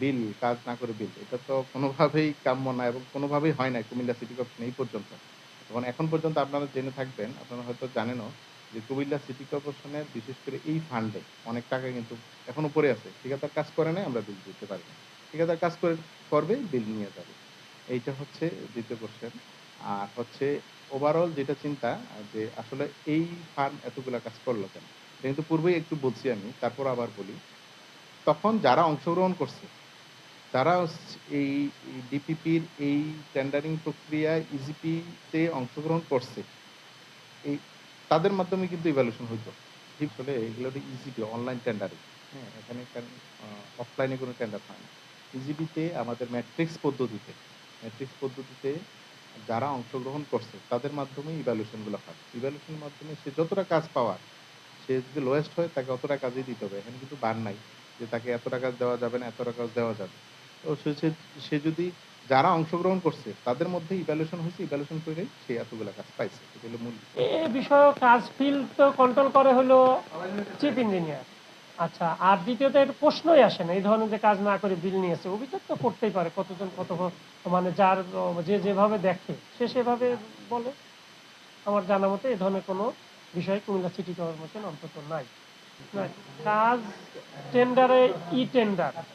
বিল, কাজ না করে বিল, এটা তো কোনোভাবেই কাম্য না এবং কোনোভাবেই হয় না কুমিল্লা সিটি কর্পোরেশন এই পর্যন্ত। এবং এখন পর্যন্ত আপনারা জেনে থাকবেন, আপনারা হয়তো জানেনও যে কুমিল্লা সিটি কর্পোরেশনের বিশেষ করে এই ফান্ডে অনেক টাকা কিন্তু এখনও পড়ে আছে। ঠিকাদার কাজ করে নাই, আমরা বিল দিতে পারি না। ঠিকাদার কাজ করে, করবে, বিল নিয়ে যাবে। এইটা হচ্ছে দ্বিতীয় কোশ্চেন আর হচ্ছে ওভারঅল যেটা চিন্তা, যে আসলে এই ফান্ড এতগুলা কাজ করল কেন? কিন্তু পূর্বেই একটু বলছি আমি, তারপর আবার বলি। তখন যারা অংশগ্রহণ করছে তারা এই ডিপিপির এই টেন্ডারিং প্রক্রিয়ায় ইজিপিতে অংশগ্রহণ করছে। এই, তাদের মাধ্যমে কিন্তু ইভ্যালুয়েশন হইতো। ঠিক হলে এগুলো ইজিপি অনলাইন টেন্ডারিং হ্যাঁ এখানে অফলাইনে কোনো টেন্ডার হয় না। ইজিপিতে আমাদের ম্যাট্রিক্স পদ্ধতিতে ম্যাট্রিক্স পদ্ধতিতে যারা অংশগ্রহণ করছে, তাদের মাধ্যমে ইভ্যালুয়েশনগুলো হয়। ইভ্যালুয়েশনের মাধ্যমে সে যতটা কাজ পাওয়ার, সে যদি লোয়েস্ট হয়, তাকে অতটা কাজই দিতে হবে। এখানে কিন্তু বার নাই যে তাকে এত টাকা দেওয়া যাবে না এত টাকা দেওয়া যাবে। সে যদি যারা অংশগ্রহণ করছে, তাদের মধ্যে ইভ্যালুয়েশন হয়েছে ইভ্যালুয়েশন করে সে এতগুলো কাজ পাইছে এটা হলো মূল বিষয়। এ বিষয়ে কাজ ফিল্ড তো কন্ট্রোল করে হলো চিফ ইঞ্জিনিয়ার আচ্ছা আর দ্বিতীয়ত এর প্রশ্নই আসে না, এই ধরনের যে কাজ না করে বিল নিয়েছে, অভিযোগ তো করতেই পারে, কতজন কত মানে যার, যে যেভাবে দেখে, সে সেভাবে বলে আমার জানা মতে এ ধরনের কোনো বিষয় কুমিল্লা সিটি কর্পোরেশন অন্তত নাই। কাজ টেন্ডারে ই টেন্ডার